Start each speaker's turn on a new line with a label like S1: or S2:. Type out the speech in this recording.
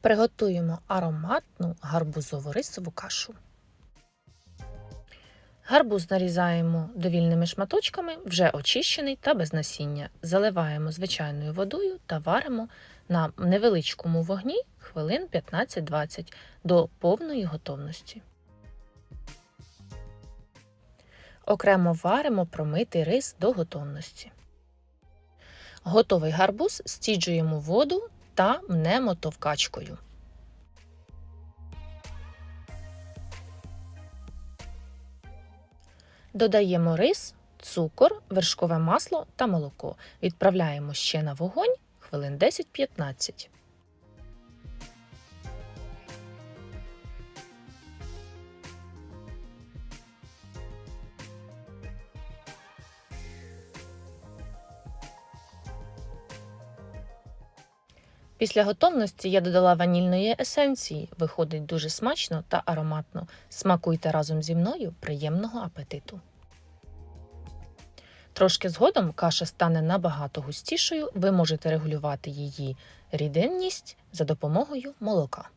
S1: Приготуємо ароматну гарбузову рисову кашу. Гарбуз нарізаємо довільними шматочками, вже очищений та без насіння. Заливаємо звичайною водою та варимо на невеличкому вогні хвилин 15-20 до повної готовності. Окремо варимо промитий рис до готовності. Готовий гарбуз стіджуємо воду та мнемо товкачкою. Додаємо рис, цукор, вершкове масло та молоко. Відправляємо ще на вогонь хвилин 10-15. Після готовності я додала ванільної есенції. Виходить дуже смачно та ароматно. Смакуйте разом зі мною приємного апетиту. Трошки згодом каша стане набагато густішою, ви можете регулювати її рідинність за допомогою молока.